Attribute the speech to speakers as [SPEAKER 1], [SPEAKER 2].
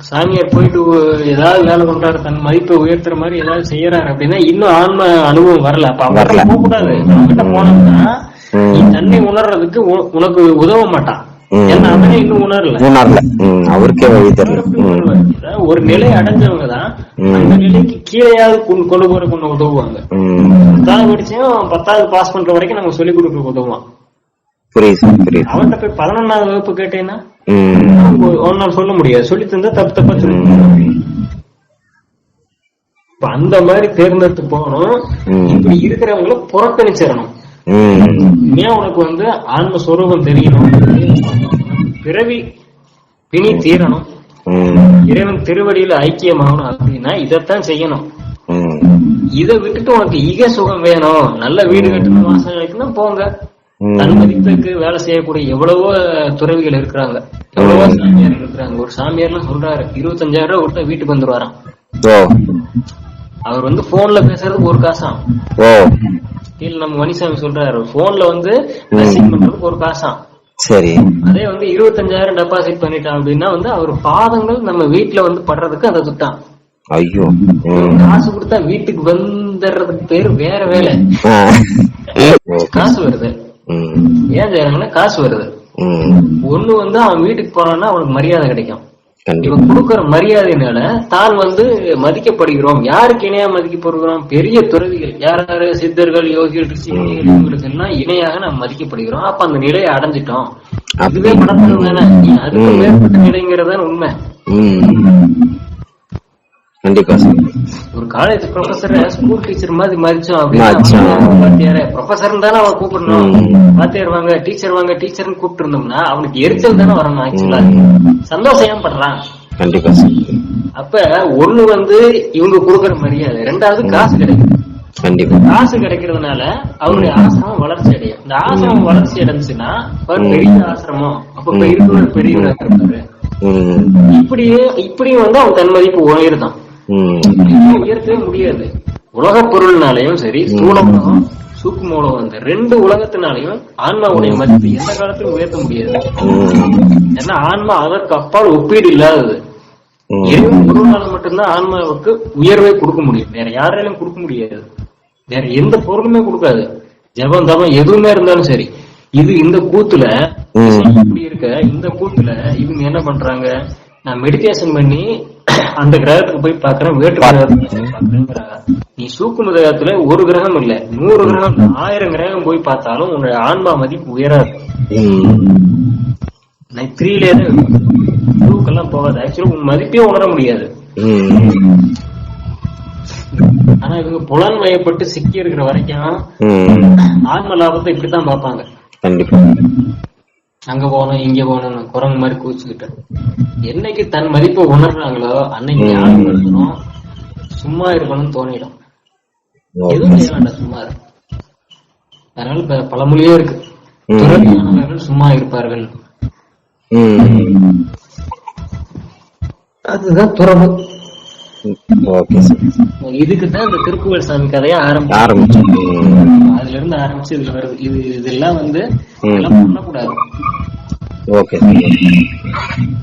[SPEAKER 1] சாமியார் போயிட்டு ஏதாவது வேலை பண்றாரு தன் மதிப்பை உயர்த்துற மாதிரி ஏதாவது செய்யறாரு அப்படின்னா இன்னும் ஆன்ம அனுபவம் வரல. அப்ப. அவங்க போக கூடாது அவங்கிட்ட போனோம்னா. நீ தன்னை உணர்றதுக்கு உனக்கு உதவ மாட்டான். ஏன்னா அவனே இன்னும் உணரல.
[SPEAKER 2] உணரல. அவருக்கே வழி தெரியல.
[SPEAKER 1] ஒரு நிலை அடைஞ்சவங்க தான்
[SPEAKER 2] ம்.
[SPEAKER 1] அந்த நிலைக்கு கீழேயாவது கொண்டு போற கொண்டு உதவுவாங்க. பத்தாவது படிச்சும் பத்தாவது பாஸ் பண்ற வரைக்கும் நம்ம சொல்லிக் கொடுக்க உதவுவான்.
[SPEAKER 2] புரியுது புரியுது.
[SPEAKER 1] அவன்கிட்ட போய் பதினொன்னாவது வகுப்பு கேட்டேன்னா
[SPEAKER 2] ம்,
[SPEAKER 1] ஒன்னால சொல்ல முடியாது. சொல்லி தந்தா தப்பு தப்பா சொல்லி இப்ப அந்த மாதிரி தேர்ந்தெடுத்து போகணும்.
[SPEAKER 2] ம்.
[SPEAKER 1] இப்படி இருக்கிறவங்கள புறக்கணிச்சிடணும். ஏன் உனக்கு வந்து ஆன்ம சொரூபம் தெரியணும்? பிறவி பிணி தீரணும். இறைவன் திருவடியில ஐக்கியமாகணும் அப்படின்னா இதைத்தான் செய்யணும். இதை விட்டுட்டு உனக்கு இக சுகம் வேணும். நல்ல வீடு கட்டணும் கிடைக்கணும் போங்க.
[SPEAKER 2] ம்.
[SPEAKER 1] தன் மதிப்புக்கு வேலை செய்யக்கூடிய எவ்வளவோ துறவிகள் இருக்கிறாங்க. எவ்வளவோ சாமியார் இருக்கிறாங்க. ஒரு சாமியார்லாம் சொல்றாரு இருபத்தஞ்சாயிரம் ரூபாய் கொடுத்தா வீட்டுக்கு வந்துருவாராம். அவர் வந்து போன்ல பேசுறதுக்கு ஒரு காசாம். இல்ல நம்ம மணிசாமி சொல்றாரு போன்ல வந்து மெசேஜ் பண்றதுக்கு ஒரு காசாம்.
[SPEAKER 2] சரி.
[SPEAKER 1] அதே வந்து இருபத்தஞ்சாயிரம் டெபாசிட் பண்ணிட்டான் அப்படின்னா வந்து அவர் பாதங்கள் நம்ம வீட்டுல வந்து படுறதுக்கு அதை துட்டான்
[SPEAKER 2] ஐயோ.
[SPEAKER 1] காசு கொடுத்தா வீட்டுக்கு வந்துடுறதுக்கு பேர் வேற வேலை. காசு வருது. ஏன் செய்யறாங்கன்னா காசு வருது. ஒண்ணு வந்து அவன் வீட்டுக்கு போனான்னா அவனுக்கு மரியாதை கிடைக்கும். இவன் கொடுக்கற மரியாதையினால தான் வந்து மதிக்கப்படுகிறோம். யாருக்கு இணையா மதிக்கப்படுகிறோம்? பெரிய துறவிகள். யார் யாரு? சித்தர்கள் யோகிகள் ரிஷிகள் எல்லாம் இணையாக நாம் மதிக்கப்படுகிறோம். அப்ப அந்த நிலையை அடைஞ்சிட்டோம். அதுவே படப்படம் தானே? அதுக்கு. மேற்பட்ட நிலைங்கிறது தான் உண்மை.
[SPEAKER 2] கண்டிப்பா
[SPEAKER 1] ஒரு காலேஜ் ப்ரொஃபசர் ஸ்கூல் டீச்சர் மாதிரி மதிச்சோம். அப்படின்னா ப்ரொஃபசர் தானே அவன் கூப்பிடணும். வாத்தியார் வாங்க டீச்சர் வாங்க டீச்சர்னு கூப்பிட்டு இருந்தோம்னா அவனுக்கு எரிச்சல் தானே வரணும் ஆக்சுவலா சந்தோஷம் ஏன் படுறான்
[SPEAKER 2] கண்டிப்பா
[SPEAKER 1] அப்ப ஒண்ணு வந்து இவங்க கொடுக்கற மரியாதை ரெண்டாவது காசு கிடைக்கும்.
[SPEAKER 2] கண்டிப்பா.
[SPEAKER 1] காசு கிடைக்கிறதுனால அவருடைய ஆசிரமம் வளர்ச்சி அடையும். இந்த ஆசிரமம் வளர்ச்சி அடைஞ்சுன்னா பெரிய ஆசிரமம். அப்ப இப்ப இருக்கிறவர் பெரியவரா இருப்பாரு. இப்படியே இப்படியும் வந்து அவன் தன் மதிப்பு உயர்தான். உயர்த்தவே முடியாது. உலக பொருள்னாலையும் சரி ஸ்தூல உலகம் சூக்கும உலகம் இந்த ரெண்டு உலகத்தினாலையும் ஆன்மாவுடைய மதிப்பு எந்த காலத்திலும் உயர்த்த முடியாது. ஏன்னா ஆன்மா அதற்கு அப்பால் ஒப்பீடு இல்லாதது. பொருளால மட்டும்தான் ஆன்மாவுக்கு உயர்வை கொடுக்க முடியும். வேற யாராலையும் கொடுக்க முடியாது. வேற எந்த பொருளுமே கொடுக்காது. ஜபம் தபம் எதுவுமே இருந்தாலும் சரி. இது இந்த கூத்துல. இப்படி இருக்க? இந்த கூத்துல இவங்க என்ன பண்றாங்க? நான் மெடிடேஷன் பண்ணி அந்த கிரகத்துக்கு போய் பாக்குறேன் கிரகத்துக்கு பார்க்கறேங்கிறாங்க. நீ சூக்கும கிரகத்துல ஒரு கிரகம் இல்ல நூறு கிரகம் ஆயிரம் கிரகம் போய் பார்த்தாலும் உன்னுடைய ஆன்மா மதிப்பு உயராது. நான் த்ரீலே டூக்கெல்லாம் போகாது ஆக்சுவலா உன் மதிப்பே உணர முடியாது. ஆனா இவங்க புலன் வயப்பட்டு சிக்கி இருக்கிற வரைக்கும். ஆன்ம லாபத்தை இப்படித்தான் பார்ப்பாங்க
[SPEAKER 2] கண்டிப்பா
[SPEAKER 1] அங்க போகணும் இங்க போகணும் குரங்கு மாதிரி கூச்சுக்கிட்டு என்னைக்கு தன் மதிப்பை உணர்றாங்களோ அன்னைக்கு
[SPEAKER 2] ம்.
[SPEAKER 1] ஞானம் இருக்கணும் சும்மா இருக்கணும்னு தோணிடும் எதுவும் செய்ய வேண்டாம் சும்மா இரு. அதனால இப்ப பழமொழியே இருக்கு. துறவியானவர்கள் சும்மா இருப்பார்கள். அதுதான் துறவு
[SPEAKER 2] ஓகே சார்.
[SPEAKER 1] இதுக்கு தான் இந்த திருப்புகழ் சாமி கதையை ஆரம்பிச்சு
[SPEAKER 2] ஆரம்பிச்சோம்.
[SPEAKER 1] அதுல இருந்து ஆரம்பிச்சு இதுல வருது. இது இதெல்லாம் வந்து. இதெல்லாம் பண்ணக்கூடாது.
[SPEAKER 2] Okay sir.